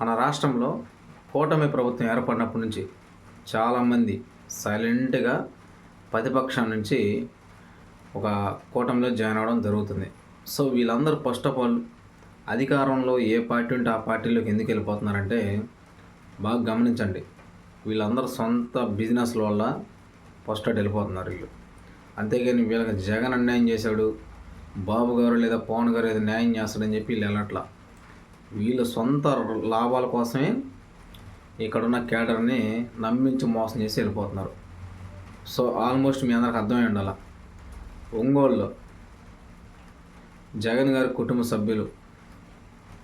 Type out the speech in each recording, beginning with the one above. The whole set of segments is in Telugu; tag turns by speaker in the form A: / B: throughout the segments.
A: మన రాష్ట్రంలో కూటమి ప్రభుత్వం ఏర్పడినప్పటి నుంచి చాలామంది సైలెంట్గా ప్రతిపక్షం నుంచి ఒక కూటమిలో జాయిన్ అవ్వడం జరుగుతుంది. సో వీళ్ళందరూ ఫస్ట్ ఆఫ్ ఆల్ అధికారంలో ఏ పార్టీ ఉంటే ఆ పార్టీలోకి ఎందుకు వెళ్ళిపోతున్నారంటే బాగా గమనించండి. వీళ్ళందరూ సొంత బిజినెస్ల వల్ల ఫస్ట్ అటు వెళ్ళిపోతున్నారు వీళ్ళు. అంతేగాని వీళ్ళకి జగన్ అన్యాయం చేశాడు బాబు గారు లేదా పవన్ గారు ఏదో న్యాయం చేస్తాడని చెప్పి వీళ్ళు వెళ్ళట్లా. వీళ్ళ సొంత లాభాల కోసమే ఇక్కడున్న కేటర్ని నమ్మించి మోసం చేసి వెళ్ళిపోతున్నారు. సో ఆల్మోస్ట్ మీ అందరికి అర్థమై ఉండాల? ఒంగోలులో జగన్ గారి కుటుంబ సభ్యులు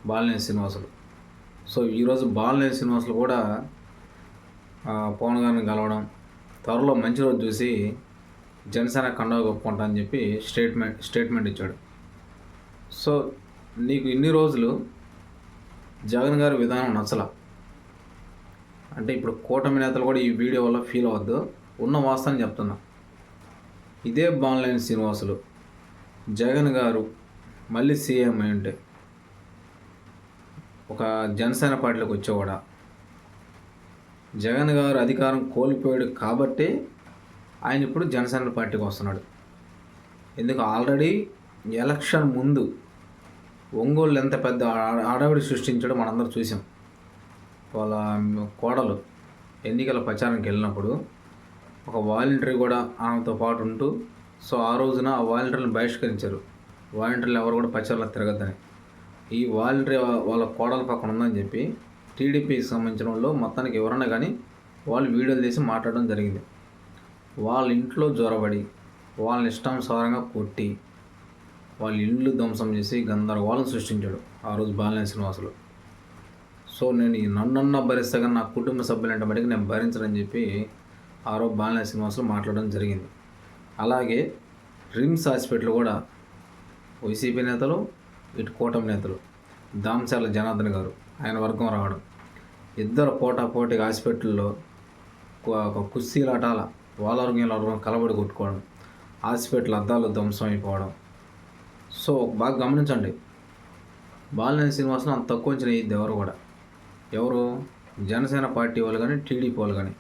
A: బాలినేని శ్రీనివాసులు. సో ఈరోజు బాలినేని శ్రీనివాసులు కూడా పవన్ గారిని కలవడం త్వరలో మంచి రోజు చూసి జనసేన కండవ ఒప్పుకుంటా అని చెప్పి స్టేట్మెంట్ స్టేట్మెంట్ ఇచ్చాడు. సో నీకు ఇన్ని రోజులు జగన్ గారి విధానం నచ్చల. అంటే ఇప్పుడు కూటమి నేతలు కూడా ఈ వీడియో వల్ల ఫీల్ అవ్వద్దు. ఉన్న వాస్తవం చెప్తున్నా. ఇదే బాన్లైన్ శ్రీనివాసులు. జగన్ గారు మళ్ళీ సీఎం అయి ఉంటే ఒక జనసేన పార్టీలోకి వచ్చేవాడా? జగన్ గారు అధికారం కోల్పోయాడు కాబట్టి ఆయన ఇప్పుడు జనసేన పార్టీకి వస్తున్నాడు. ఎందుకు? ఆల్రెడీ ఎలక్షన్ ముందు ఒంగోలు ఎంత పెద్ద ఆడావిడి సృష్టించడం మనందరం చూసాం. వాళ్ళ కోడలు ఎన్నికల ప్రచారానికి వెళ్ళినప్పుడు ఒక వాలంటరీ కూడా ఆమెతో పాటు ఉంటూ సో ఆ రోజున ఆ వాలంటీర్లను బహిష్కరించారు. వాలంటీర్లు ఎవరు కూడా ప్రచారంలో తిరగద్దని. ఈ వాలంటరీ వాళ్ళ కోడల పక్కన ఉందని చెప్పి టీడీపీకి సంబంధించిన వాళ్ళు మొత్తానికి ఎవరన్నా కానీ వాళ్ళు వీడియోలు తీసి మాట్లాడడం జరిగింది. వాళ్ళ ఇంట్లో జ్వరబడి వాళ్ళని ఇష్టానుసారంగా కొట్టి వాళ్ళ ఇల్లు ధ్వంసం చేసి గందరగోళం సృష్టించాడు ఆ రోజు బాలినేని శ్రీనివాసులు. సో నేను నన్నన్న భరిస్తే కానీ నా కుటుంబ సభ్యులంటే మటుకు నేను భరించడని చెప్పి ఆ రోజు బాలినేని శ్రీనివాసులు మాట్లాడడం జరిగింది. అలాగే రిమ్స్ హాస్పిటల్ కూడా వైసీపీ నేతలు ఇటు కూటమి నేతలు దామచాల జనార్దన్ గారు ఆయన వర్గం రావడం ఇద్దరు పోటా పోటీ హాస్పిటల్లో ఒక- ఒక కుస్తీలాటాల వాళ్ళ వర్గం వర్గం కలబడి కొట్టుకోవడం హాస్పిటల్ అద్దాలు ధ్వంసం అయిపోవడం సో బాగా గమనించండి. బాలినేని శ్రీనివాసన్ అంత తక్కువ అంచనా వేయద్దు ఎవరు కూడా? ఎవరు? జనసేన పార్టీ వాళ్ళు కానీ టీడీపీ వాళ్ళు కానీ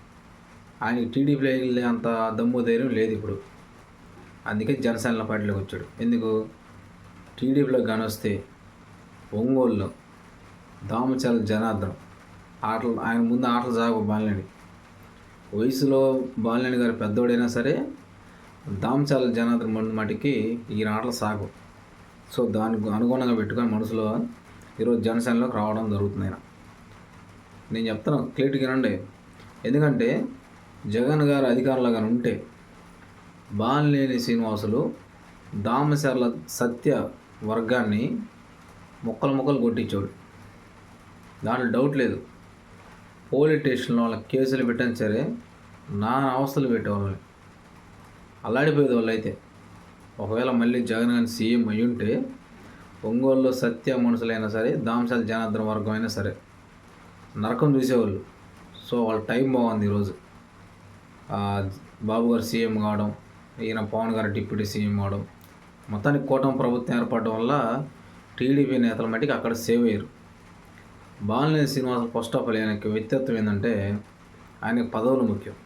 A: ఆయనకి టీడీపీలో వెళ్ళే అంత దమ్ము ధైర్యం లేదు ఇప్పుడు. అందుకే జనసేన పార్టీలోకి వచ్చాడు. ఎందుకు? టీడీపీలో కానీ వస్తే ఒంగోలులో దామచల జనార్దన్ ఆటలు ఆయన ముందు ఆటలు సాగు బాలినేని. వయసులో బాలినేని గారు పెద్దోడైనా సరే దామచాల జనార్దన్ ముందు మటుకి ఈయన ఆటలు సాగు. సో దానికి అనుగుణంగా పెట్టుకొని మనసులో ఈరోజు జనసేనలోకి రావడం జరుగుతుంది ఆయన. నేను చెప్తాను క్లియర్గా వినండి. ఎందుకంటే జగన్ గారు అధికారులు కానీ ఉంటే బాలినేని శ్రీనివాసులు దామశర్ల సత్య వర్గాన్ని ముక్కలు ముక్కలు కొట్టించాడు దాంట్లో డౌట్ లేదు. పోలీస్ స్టేషన్లో వాళ్ళకి కేసులు పెట్టాను సరే నా అవస్థలు పెట్టేవాళ్ళని అల్లాడిపోయేది వాళ్ళు అయితే ఒకవేళ మళ్ళీ జగన్ గారిని సీఎం అయి ఉంటే ఒంగోలులో సత్య మనుషులైనా సరే దాంశాల జనార్దన వర్గం అయినా సరే నరకం చూసేవాళ్ళు. సో వాళ్ళ టైం బాగుంది ఈరోజు. బాబు గారు సీఎం కావడం ఈయన పవన్ గారు డిప్యూటీ సీఎం కావడం మొత్తానికి కూటమి ప్రభుత్వం ఏర్పడడం వల్ల టీడీపీ నేతల మట్టికి అక్కడ సేవ్ అయ్యారు. Balineni Srinivasa first of all ఆయనకి వ్యక్తిత్వం ఏంటంటే ఆయనకి పదవులు ముఖ్యం.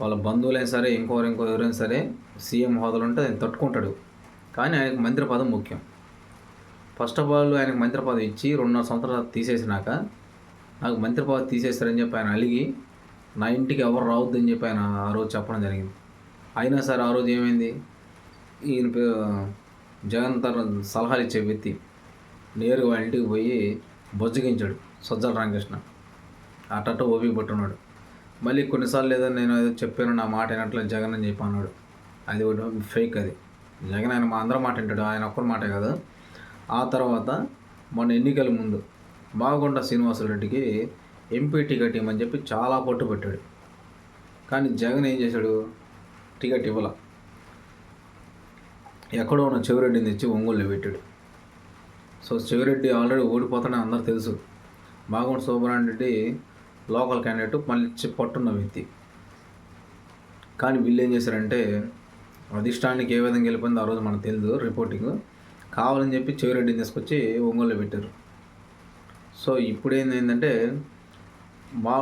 A: వాళ్ళ బంధువులైనా సరే ఇంకోరు ఇంకో ఎవరైనా సరే సీఎం హోదాలు ఉంటే ఆయన తట్టుకుంటాడు. కానీ ఆయనకు మంత్రి పదం ముఖ్యం. ఫస్ట్ ఆఫ్ ఆల్ ఆయనకు మంత్రి పదవి ఇచ్చి రెండున్నర సంవత్సరాలు తీసేసినాక నాకు మంత్రి పదవి తీసేస్తారని చెప్పి ఆయన అలిగి నా ఇంటికి ఎవరు రావద్దని చెప్పి ఆయన ఆ రోజు చెప్పడం జరిగింది. అయినా సరే ఆ రోజు ఏమైంది? ఈయన పే- జగన్ తన సలహాలు ఇచ్చే వ్యక్తి నేరుగా వాళ్ళ ఇంటికి పోయి బొజ్జగించాడు. సజ్జల రామకృష్ణ. అట్టట్ట ఓపి పట్టున్నాడు. మళ్ళీ కొన్నిసార్లు ఏదో నేను ఏదో చెప్పాను నా మాట అయినట్లు జగన్ అని చెప్పి అన్నాడు. అది ఒకటి ఫేక్ అది. జగన్ ఆయన మా అందరం మాట వింటాడు ఆయన ఒక్కరి మాటే కాదు. ఆ తర్వాత మొన్న ఎన్నికల ముందు బాగుండ శ్రీనివాసరెడ్డికి ఎంపీ టికెట్ ఇవ్వమని చెప్పి చాలా పట్టు పెట్టాడు. కానీ జగన్ ఏం చేశాడు? టికెట్ ఇవ్వాల. ఎక్కడో ఉన్న చెవిరెడ్డిని తెచ్చి ఒంగోలులో పెట్టాడు. సో చెవిరెడ్డి ఆల్రెడీ ఓడిపోతాడని అందరూ తెలుసు. బాగుండ సుబ్రహ్మణ్య రెడ్డి లోకల్ క్యాండిడేట్ మళ్ళీ పట్టున్న వ్యక్తి. కానీ వీళ్ళు ఏం చేశారంటే అధిష్టానికి ఏ విధంగా వెళ్ళిపోయిందో ఆ రోజు మనకు తెలియదు రిపోర్టింగ్ కావాలని చెప్పి చెవిరెడ్డిని తీసుకొచ్చి ఒంగోలులో పెట్టారు. సో ఇప్పుడు ఏంటంటే మా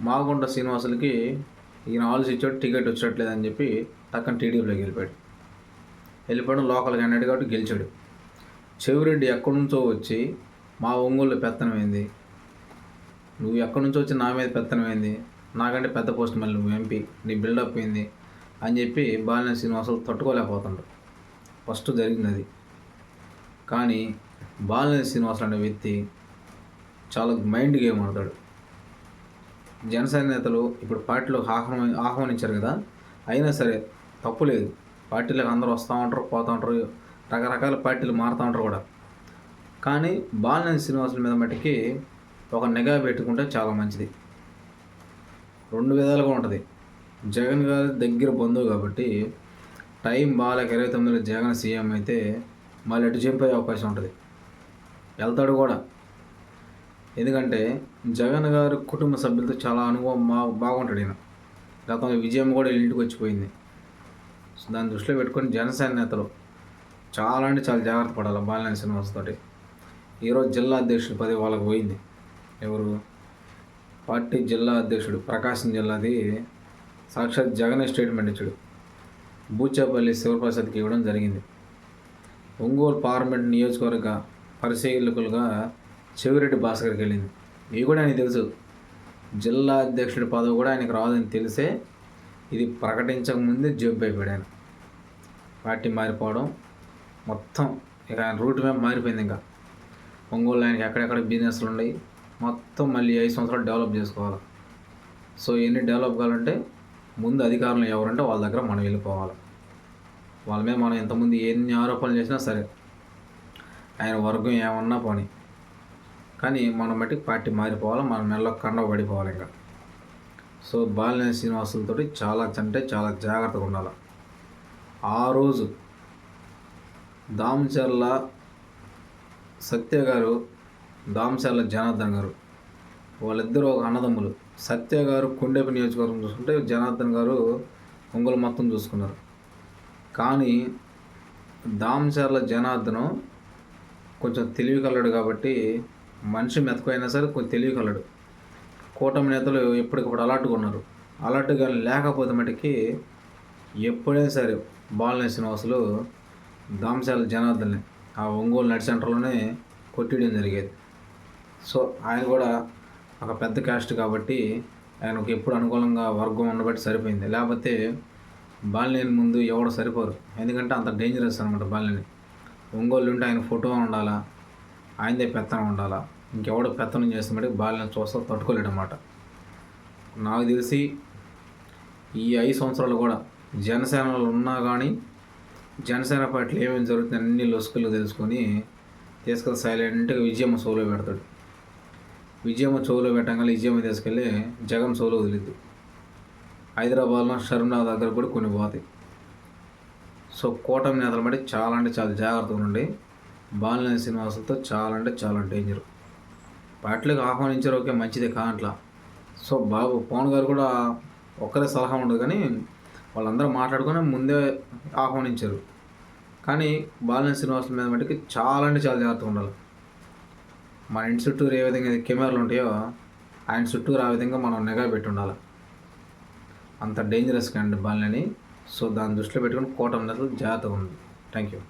A: మాగుంట శ్రీనివాసులకి ఈయన ఆలోచించాడు టికెట్ వచ్చేట్లేదని చెప్పి టక్కన టీడీపీలోకి వెళ్ళిపోయాడు. వెళ్ళిపోవడం లోకల్ క్యాండిడేట్ కాబట్టి గెలిచాడు. చెవిరెడ్డి ఎక్కడి నుంచో వచ్చి మా ఒంగోలు పెత్తనమైంది నువ్వు ఎక్కడి నుంచి వచ్చి నా మీద పెత్తనమైంది? నాకంటే పెద్ద పోస్ట్ మళ్ళీ నువ్వు ఎంపీ. నీ బిల్డప్ అయింది అని చెప్పి బాలినేని శ్రీనివాసులు తట్టుకోలేకపోతుండ్రు. ఫస్ట్ జరిగింది అది కానీ బాలినేని శ్రీనివాసులు అనే వ్యక్తి చాలా మైండ్ గేమ్ ఆడతాడు. జనసేన నేతలు ఇప్పుడు పార్టీలో ఆహ్వాని ఆహ్వానించారు కదా? అయినా సరే తప్పు లేదు. పార్టీలకు అందరూ వస్తూ ఉంటారు పోతూ ఉంటారు రకరకాల పార్టీలు మారుతూ ఉంటారు కూడా. కానీ బాలినేని శ్రీనివాసుల మీద మట్టికి ఒక నిఘా పెట్టుకుంటే చాలా మంచిది. రెండు విధాలుగా ఉంటుంది. జగన్ గారి దగ్గర బంధువు కాబట్టి టైం బాగాలేక ఇరవై తొమ్మిదిలో జగన్ సీఎం అయితే మళ్ళీ ఎటు చెప్పే అవకాశం ఉంటుంది. వెళ్తాడు కూడా. ఎందుకంటే జగన్ గారు కుటుంబ సభ్యులతో చాలా అనుభవం మా బాగుంటాడు ఈయన. గతంలో విజయం కూడా ఇంటికి వచ్చిపోయింది. సో దాన్ని దృష్టిలో పెట్టుకొని జనసేన నేతలు చాలా అంటే చాలా జాగ్రత్త పడాలి బాలినేని శ్రీనివాస్ తోటి. ఈరోజు జిల్లా అధ్యక్షుడు పది వాళ్ళకి పోయింది. ఎవరు? పార్టీ జిల్లా అధ్యక్షుడు ప్రకాశం జిల్లాది సాక్షాత్ జగనే స్టేట్మెంట్ ఇచ్చాడు. బూచాపల్లి శివప్రసాద్కి ఇవ్వడం జరిగింది. ఒంగోలు పార్లమెంట్ నియోజకవర్గ పరిశీలకులుగా చెవిరెడ్డి భాస్కర్కి వెళ్ళింది. ఇవి కూడా ఆయనకు తెలుసు. జిల్లా అధ్యక్షుడి పదవి కూడా ఆయనకు రాదని తెలిసే ఇది ప్రకటించక ముందే జంప్ అయిపోయాడు ఆయన. పార్టీ మారిపోవడం మొత్తం ఇక ఆయన రూట్ మ్యాప్ మారిపోయింది ఇంకా. ఒంగోలు ఆయనకి ఎక్కడెక్కడ బిజినెస్లు ఉన్నాయి? మొత్తం మళ్ళీ ఐదు సంవత్సరాలు డెవలప్ చేసుకోవాలి. సో ఎన్ని డెవలప్ కావాలంటే ముందు అధికారులు ఎవరంటే వాళ్ళ దగ్గర మనం వెళ్ళిపోవాలి. వాళ్ళ మీద మనం ఎంతమంది ఎన్ని ఆరోపణలు చేసినా సరే ఆయన వర్గం ఏమన్నా పోనీ. కానీ మనం బట్టి పార్టీ మారిపోవాలి మన మెల్ల కండ పడిపోవాలి ఇంకా. సో బాలినేని శ్రీనివాసులతో చాలా అంటే చాలా జాగ్రత్తగా ఉండాలి. ఆ రోజు దామచర్ల సత్య గారు దామశాల జనార్దన్ గారు. వాళ్ళిద్దరూ ఒక అన్నదమ్ములు. సత్య గారు కొండేపు నియోజకవర్గం చూసుకుంటే జనార్దన్ గారు ఒంగోలు మొత్తం చూసుకున్నారు. కానీ దామశాల జనార్దనం కొంచెం తెలివి కలడు కాబట్టి మనిషి మెతకైనా సరే కొంచెం తెలివి కలడు. కూటమి నేతలు ఎప్పటికప్పుడు అలర్ట్గా ఉన్నారు. అలర్ట్గా లేకపోతే మటుకి ఎప్పుడైనా సరే బాలినేని శ్రీనివాసులు దామశాల జనార్దన్ని ఆ ఒంగోలు నడి సెంటర్లోనే కొట్టేయడం జరిగేది. సో ఆయన కూడా ఒక పెద్ద క్యాస్ట్ కాబట్టి ఆయనకు ఎప్పుడు అనుకూలంగా వర్గం ఉండబట్టి సరిపోయింది. లేకపోతే బాలినేని ముందు ఎవడు సరిపోరు. ఎందుకంటే అంత డేంజరస్ అనమాట బాలినేని. ఒంగోలు ఉంటే ఆయన ఫోటో ఉండాలా? ఆయనదే పెత్తనం ఉండాలా? ఇంకెవడు పెత్తనం చేస్తామంటే బాలినేని చూస్తా తట్టుకోలేడు అనమాట నాకు తెలిసి ఈ ఐదు సంవత్సరాలు కూడా జనసేనలో ఉన్నా కానీ జనసేన పార్టీలు ఏమేమి జరుగుతుంది అన్ని లొసుకులు తెలుసుకొని తీసుకెళ్ళి సైలెంట్గా విజయమ్మ సోలో పెడతాడు. విజయమ్మ చెవులో పెట్టగానే విజయమ్మ తీసుకెళ్ళి జగన్ సోలో వదిలింది హైదరాబాద్లో షర్మిలా దగ్గర కూడా కొన్ని పోతాయి. సో కూటమి నేతలు బట్టి చాలా అంటే చాలా జాగ్రత్తగా ఉండండి. బాలినేని శ్రీనివాసులతో చాలా అంటే చాలా డేంజర్. పార్టీలకు ఆహ్వానించారు ఓకే మంచిదే కానట్లా సో బాబు పవన్ గారు కూడా ఒక్కరే సలహా ఉండదు కానీ వాళ్ళందరూ మాట్లాడుకొని ముందే ఆహ్వానించారు. కానీ బాలినేని శ్రీనివాసుల మీద మటుకి చాలా అంటే చాలా జాగ్రత్తగా ఉండాలి. మన ఇంటి చుట్టూరు ఏ విధంగా కెమెరాలు ఉంటాయో ఆయన చుట్టూరు ఆ విధంగా మనం నిఘా పెట్టి ఉండాలి. అంత డేంజరస్ కండి బాలినేని సో దాన్ని దృష్టిలో పెట్టుకుని కోటం జాగ్రత్తగా ఉంది థ్యాంక్ యూ